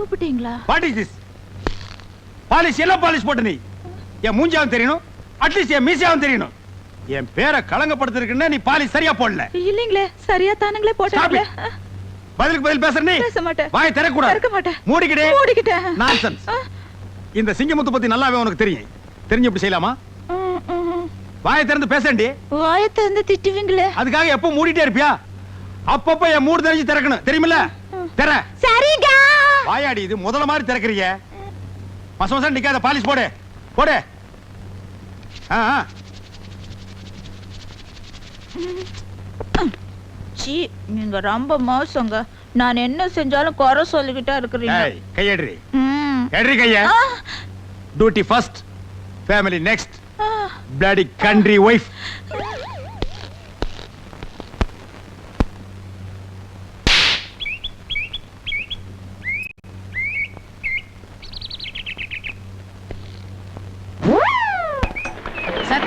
கூப்பிட்டீங்களா? What is this polish எல்லாம் polish போட்டு நீ. என் மூஞ்சாவும் தெரியணும். அட்லீஸ்ட் என் மீசியாவும் தெரியணும். என் பேரை களங்கப்படுத்திருக்குன்னா நீ பாலிஷ் சரியா போடல. இல்லீங்களே சரியா தானுங்களே போட்டாங்களே. Stop பதிலுக்கு பதில் பேசுற நீ. பேச மாட்டேன். வாய் திறக்கூடாது திறக்க மாட்டேன். மூடிக்கிட்டே. மூடிக்கிட்டேன். நான்சென்ஸ். இந்த சிங்கமுத்து பத்தி நல்லாவே உனக்கு தெரியும். தெரிஞ்சு இப்படி செய்யலாமா. வாயை திறந்து பேசண்டி வாயை திறந்து திட்டுவீங்களே. அதுக்காக எப்போ மூடிட்டே இருப்பியா? அப்பப்ப என் மூடு தெரிஞ்சு திறக்கணும். தெரியுமில்ல? திற. சரிங்க. வாயாடி இது முதல்ல மாதிரி திறக்கறீங்க. மச மசம் நிக்காத பாலிஷ் போடு. போடு. சீ நீங்க ரொம்ப மோசங்க. நான் என்ன செஞ்சாலும் குறை சொல்லிக்கிட்டே இருக்கிறீங்க. கையெடுறி. எடுறி கைய. Duty first family next. Bloody country wife sir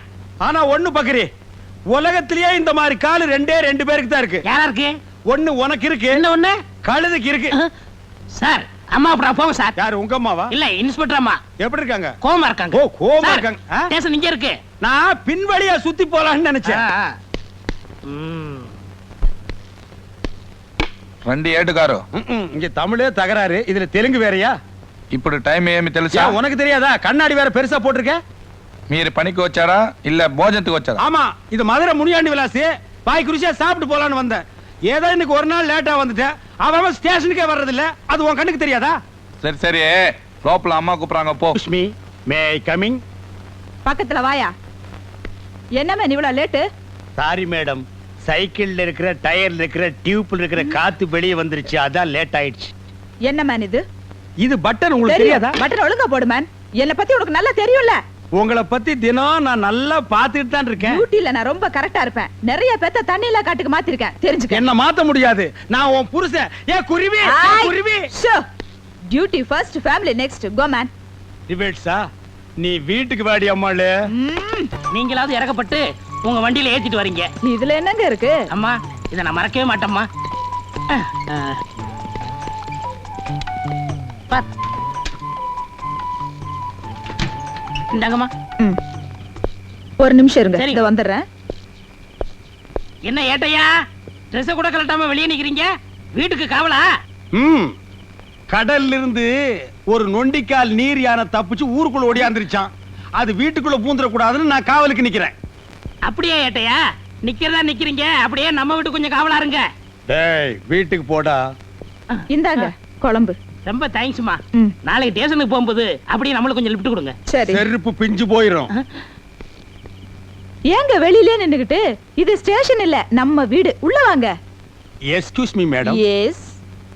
ஆனா ஒண்ணு பக்கரி உலகத்திலேயே இந்த மாதிரி காலு ரெண்டே ரெண்டு பேருக்கு தான் இருக்கு யாரா இருக்கு ஒண்ணு உனக்கு இருக்கு என்ன ஒண்ணு கழுதுக்கு இருக்கு சார் அம்மா அப்புறம் போங்க சார் யாரு உங்க அம்மாவா இல்ல இன்ஸ்பெக்டர் அம்மா எப்படி இருக்காங்க கோவமா இருக்காங்க ஓ, கோவமா சார், இருக்காங்க. ஆ? ஸ்டேஷன் இங்க இருக்கு நான் பின்வழியா சுத்தி போலாம்னு நினைச்சேன் ஆ, ஆ. ம். రండి ఏటుగారు ம்ம். இங்க தமிழே தகராறு இதுல தெலுங்கு வேறயா ఇప్పుడు టైం ఏమి తెలుసా ஏன், உனக்கு தெரியாதா கண்ணாடி வேற பெருசா போட்டிருக்க మీరు பணிக்கு వచ్చారా ఇల్ల భోజనத்துக்கு వచ్చారా ஆமா இது மதுரை முனியாண்டி விலாசி. பாய் குருசியா சாப்பிட்டு போலான்னு வந்தேன். ஏதோ இன்னைக்கு ஒரு நாள் லேட்டா வந்துட்டேன் அவன் ஸ்டேஷனுக்கே வர்றதில்ல. அது உன் கண்ணுக்கு தெரியாதா? சரி சரி. லோப்பல அம்மா கூப்பிடுறாங்க போ. லட்சுமி மே ஐ கமிங் பக்கத்துல வாயா. என்ன என்னமே இவ்வளவு லேட்டு சாரி மேடம் சைக்கிள்ல இருக்கிற டயர்ல இருக்கிற டியூப்ல இருக்கிற காத்து வெளியே வந்துருச்சு. அதான் லேட் ஆயிடுச்சு. என்ன மேன் இது? இது பட்டன் உங்களுக்கு தெரியாதா? பட்டன் ஒழுங்கா போடு மேன் என்ன பத்தி உனக்கு நல்லா தெரியும்ல. உங்களை பத்தி தினம் நான் நல்லா பாத்துட்டு தான் இருக்கேன். டியூட்டில நான் ரொம்ப கரெக்டா இருப்பேன். நிறைய பேத்த தண்ணியில காட்டுக்கு மாத்திருக்கேன். தெரிஞ்சுக்க. என்ன மாத்த முடியாது. நான் உன் புருஷன். ஏ குருவி குருவி! Duty first family next go man டிபேட்ஸா நீ வீட்டுக்கு வாடி அம்மாளு. நீங்களாவது இறக்கப்பட்டு உங்க வண்டியில ஏத்திட்டு வரீங்க. இதுல என்னங்க இருக்கு? அம்மா இதை நான் மறக்கவே மாட்டேம்மா. ஆ, இந்தாங்கம்மா. ம். ஒரு நிமிஷம் இருங்க. சரி. இத வந்துடுறேன். என்ன ஏட்டையா? ட்ரெஸ் கூட கலட்டாம வெளியே நிக்கிறீங்க? வீட்டுக்கு காவலா? ம். கடல்ல இருந்து ஒரு நொண்டிக்கால் நீர் யானை தப்பிச்சு ஊருக்குள்ள ஓடியாந்துருச்சான் அது வீட்டுக்குள்ள பூந்துட கூடாதுன்னு நான் காவலுக்கு நிக்கிறேன். அப்படியே ஏட்டையா? நிக்கிறதா நிக்கிறீங்க? அப்படியே நம்ம வீட்டு கொஞ்சம் காவலா இருங்க. டேய் வீட்டுக்கு போடா. இந்தாங்க குழம்பு. ரொம்ப தேங்க்ஸ்மா ம். நாளைக்கு ஸ்டேஷனுக்கு போகும்போது அப்படியே நம்மளுக்கு கொஞ்சம் லிஃப்ட் கொடுங்க. சரி. செருப்பு பிஞ்சு போயிரும். ஏங்க வெளியிலே நின்னுகிட்டு? இது ஸ்டேஷன் இல்ல நம்ம வீடு. உள்ள வாங்க. எஸ்கியூஸ் மீ மேடம் எஸ்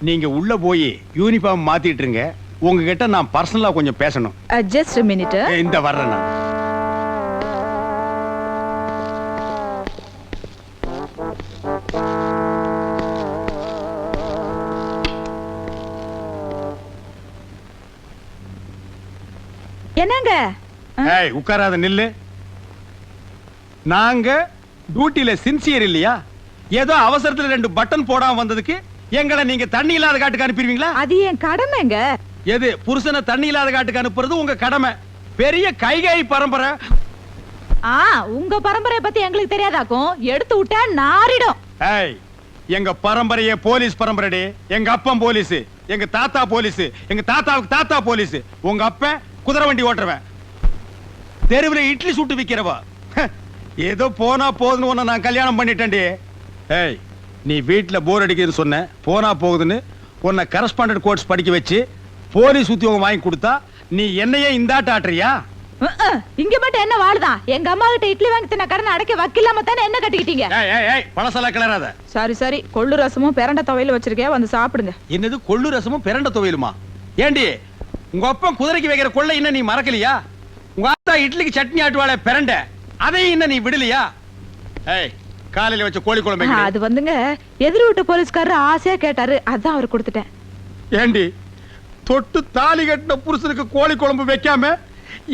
நீங்க உள்ள போய் யூனிஃபார்ம் மாத்திட்டு இருங்க. உங்ககிட்ட நான் பர்சனலா கொஞ்சம் பேசணும். ஜஸ்ட் மினிட் ஏ, இந்த வர்றேன் நான். என்னங்க? ஏய் உட்காராத நில்லு. நாங்க டியூட்டில சின்சியர் இல்லையா? ஏதோ அவசரத்துல ரெண்டு பட்டன் போடாம வந்ததுக்கு எங்களை நீங்க தண்ணி இல்லாத காட்டுக்கு அனுப்பிடுவீங்களா? அது என் கடமைங்க. எது புருஷனை தண்ணி இல்லாத காட்டுக்கு அனுப்புறது உங்க கடமை. பெரிய கைகாய் பரம்பரை. ஆ உங்க பரம்பரைய பத்தி எங்களுக்கு தெரியாதாக்கும்? எடுத்து விட்டா நாரிடும். ஏய் எங்க பரம்பரையே போலீஸ் பரம்பரைடி. எங்க அப்பன் போலீஸ் எங்க தாத்தா போலீஸ் எங்க தாத்தாவுக்கு தாத்தா போலீஸ். உங்க அப்பன் குதிரை வண்டி ஓட்டுறவன். தெருவுல இட்லி சுட்டு விக்கிறவா. ஹ, ஏதோ போனா போதுன்னு உன்னை நான் கல்யாணம் பண்ணிட்டேன்டி. ஏய் நீ வீட்ல போர் அடிக்குதுன்னு சொன்ன. போனா போகுதுன்னு உன்னை கரஸ்பாண்டன்ட் கோர்ஸ் படிக்க வச்சு போலீஸ் உத்தியோகம் வாங்கி கொடுத்தா நீ என்னையே இந்தாட்ட ஆட்டுறியா? இங்க மட்டும் என்ன வாழுதான் எங்க அம்மா கிட்ட இட்லி வாங்கி தின்ன கடனை அடைக்க வக்கில்லாம தானே என்ன கட்டிக்கிட்டீங்க? பழசெல்லாம் கிளறாத. சரி சரி. கொள்ளு ரசமும் பிரண்ட துவையில வச்சிருக்கேன் வந்து சாப்பிடுங்க. என்னது கொள்ளு ரசமும் பிரண்ட துவையலுமா? ஏண்டி உங்க அப்பன் குதிரைக்கு வைக்கிற கொள்ளை இன்னும் நீ மறக்கலையா? உங்க அத்தா இட்லிக்கு சட்னி ஆட்டுவாளே பிரண்ட அதையும் இன்னும் நீ விடலையா? ஏய் காலையில வச்ச கோழி குழம்பு? அது வந்துங்க எதிர் வீட்டு போலீஸ்காரர் ஆசையா கேட்டாரு அதான் அவர் கொடுத்துட்டேன். ஏண்டி தொட்டு தாலி கட்டின புருஷனுக்கு கோழி குழம்பு வைக்காம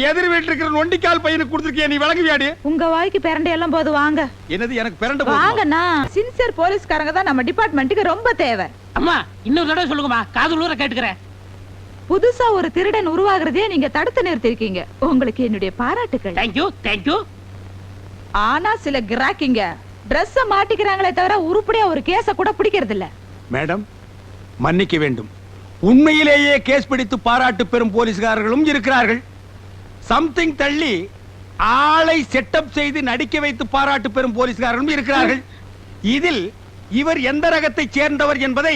எதிர் வீட்டுல இருக்கிற நொண்டிக்கால் பையனுக்கு கொடுத்துருக்கிய நீ விளங்குவியாடி? உங்க வாய்க்கு பிரண்டை எல்லாம் போது வாங்க. என்னது எனக்கு பிரண்ட போதுமா? வாங்கண்ணா சின்சியர் போலீஸ்காரங்க தான் நம்ம டிபார்ட்மெண்ட்டுக்கு ரொம்ப தேவை. அம்மா இன்னொரு தடவை சொல்லுங்கம்மா காது ஊர கேட்டுக்கிறேன். புதுசா ஒரு திருடன் உருவாகிறதே நீங்க தடுத்து நிறுத்திருக்கீங்க. உங்களுக்கு என்னுடைய பாராட்டுக்கள். தேங்க்யூ தேங்க்யூ ஆனா சில கிராக்கிங்க Dress மாட்டிக்கிறாங்களே தவிர உருப்படியா ஒரு கேஸ கூட பிடிக்கிறது இல்ல மேடம் மன்னிக்க வேண்டும். உண்மையிலேயே கேஸ் பிடித்து பாராட்டு பெறும் போலீஸ்காரர்களும் இருக்கிறார்கள். சம்திங் தள்ளி ஆளை செட்டப் செய்து நடிக்க வைத்து பாராட்டு பெறும் போலீஸ்காரர்களும் இருக்கிறார்கள். இதில் இவர் எந்த ரகத்தை சேர்ந்தவர் என்பதை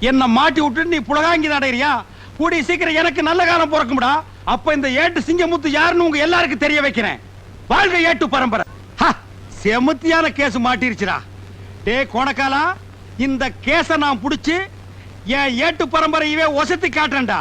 என்ன மாட்டி விட்டு நீ புலகாங்கி அடையிறியா கூடி சீக்கிரம் எனக்கு நல்ல காலம் பிறக்கும்டா. அப்ப இந்த ஏட்டு சிங்கமுத்து யாருன்னு உங்க எல்லாருக்கும் தெரிய வைக்கிறேன். வாழ்க ஏட்டு பரம்பரை. செமத்தியான செமுத்தியான கேஸ் மாட்டிருச்சுடா. டே கோணக்காலா இந்த கேஸ நான் புடிச்சு என் ஏட்டு பரம்பரையவே ஒசத்தி காட்டுறேன்டா.